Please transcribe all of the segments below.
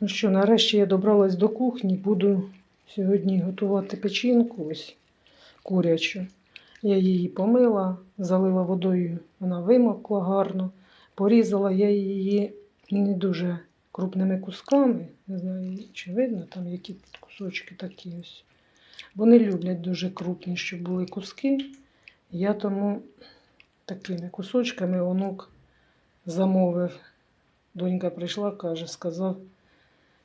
Ну що, нарешті я добралась до кухні, буду сьогодні готувати печінку ось курячу. Я її помила, залила водою, вона вимокла гарно. Порізала я її не дуже крупними кусками. Не знаю, чи видно, там які кусочки такі ось. Вони люблять дуже крупні, щоб були куски. Я тому такими кусочками онук замовив. Донька прийшла, каже, сказав,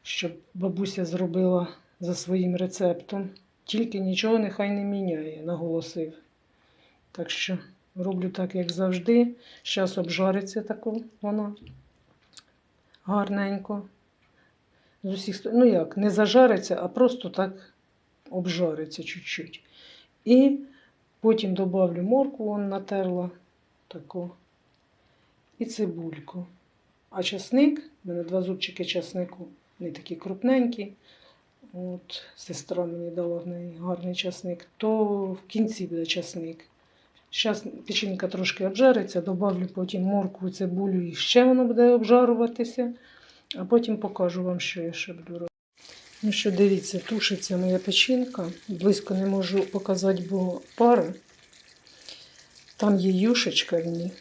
щоб бабуся зробила за своїм рецептом. Тільки нічого нехай не міняє, наголосив. Так що роблю так, як завжди. Зараз обжариться тако вона гарненько. З усіх. Ну як, не зажариться, а просто так обжариться чуть-чуть. І потім добавлю моркву, вон натерла таку. І цибульку. А часник, в мене два зубчики часнику, не такі крупненькі. От, сестра мені дала в неї гарний часник, то в кінці буде часник. Зараз печінка трошки обжариться, добавлю потім моркву, цибулю і ще воно буде обжаруватися. А потім покажу вам, що я ще буду робити. Ну що, дивіться, тушиться моя печінка. Близько не можу показати, бо пари. Там є юшечка в ній.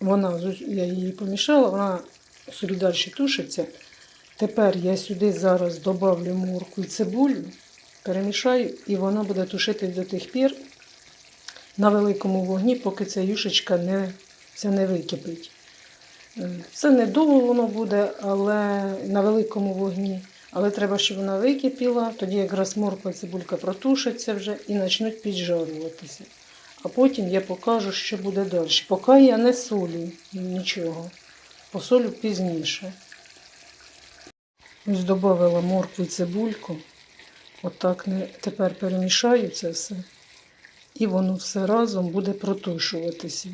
Вона, я її помішала, вона собі далі тушиться. Тепер я сюди зараз добавлю морку і цибулю, перемішаю, і вона буде тушити до тих пір на великому вогні, поки ця юшечка не, ця не википить. Е, Це не довго воно буде, але на великому вогні. Але треба, щоб вона википіла, тоді якраз морква і цибулька протушаться вже і почнуть піджарюватися. А потім я покажу, що буде далі. Поки я не солю нічого. Посолю пізніше. Ось моркву і цибульку. Отак не, тепер перемішаю це все. І воно все разом буде протушуватися.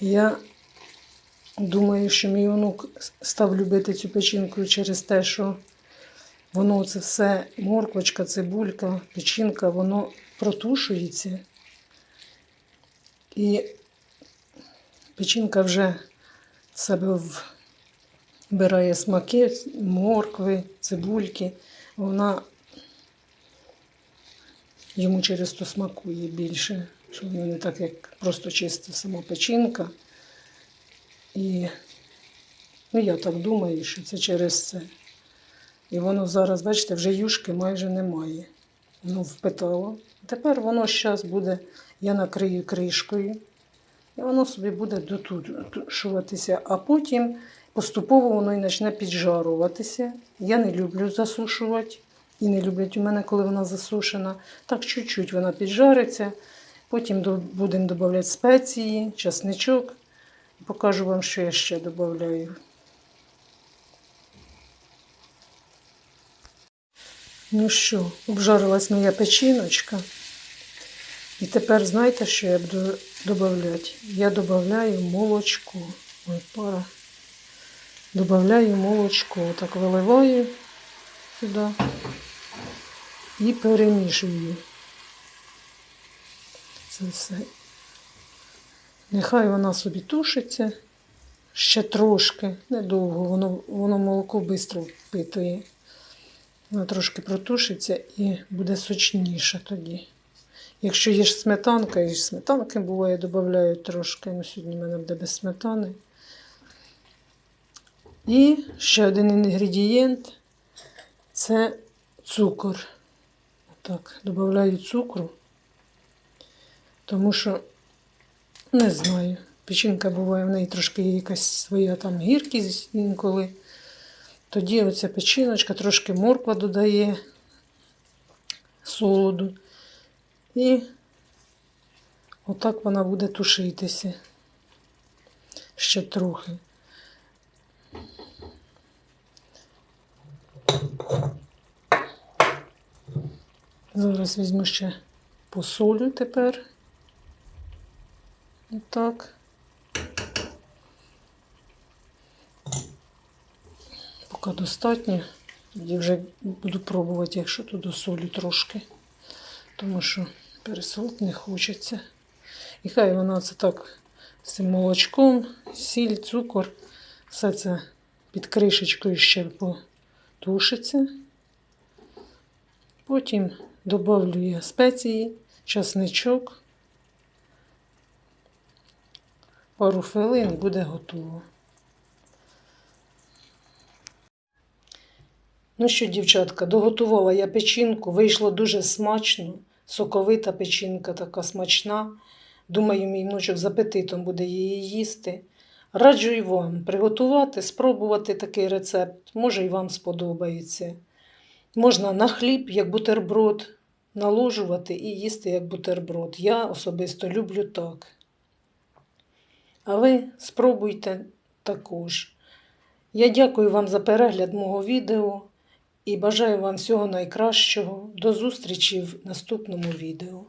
Я думаю, що мій онук став любити цю печінку через те, що воно це все, морквочка, цибулька, печінка, воно протушується. І печінка вже в себе вбирає смаки, моркви, цибульки. Вона йому через то смакує більше, що воно не так, як просто чиста сама печінка. І ну, я так думаю, що це через це. І воно зараз, бачите, вже юшки майже немає. Воно впитало. Тепер воно зараз буде, я накрию кришкою, і воно собі буде дотушуватися, а потім поступово воно і почне піджаруватися. Я не люблю засушувати. І не люблять у мене, коли вона засушена. Так чуть-чуть вона піджариться. Потім будемо додавати спеції, часничок. Покажу вам, що я ще додаю. Ну що, обжарилась моя печіночка. І тепер знаєте, що я буду додавати? Я додаю молочко. Ой, пара. Добавляю молочко. Так виливаю сюди і перемішую. Це все. Нехай вона собі тушиться ще трошки, недовго, воно, воно молоко швидко впитує. Воно трошки протушиться і буде сочніше тоді. Якщо є ж сметанка, і сметанки буває, додаю трошки. Ну, сьогодні в мене буде без сметани. І ще один інгредієнт це цукор. Так, додаю цукру, тому що не знаю. Печінка буває, в неї трошки є якась своя там гіркість інколи. Тоді оця печіночка, трошки морква додає солоду. І отак вона буде тушитися ще трохи. Зараз візьму ще посолю тепер. Отак. Поки достатньо. Тоді вже буду пробувати, якщо то досолю трошки. Тому що пересолити не хочеться. І хай вона це так з цим молочком, сіль, цукор Все це під кришечкою ще потушиться. Потім додавлю я спеції, часничок. Пару хвилин буде готово. Ну що, дівчатка, доготувала я печінку, вийшло дуже смачно, соковита печінка така смачна. Думаю, мій внучок з апетитом буде її їсти. Раджу і вам приготувати, спробувати такий рецепт. Може, і вам сподобається. Можна на хліб, як бутерброд, наложувати і їсти як бутерброд. Я особисто люблю так. А ви спробуйте також. Я дякую вам за перегляд мого відео і бажаю вам всього найкращого. До зустрічі в наступному відео.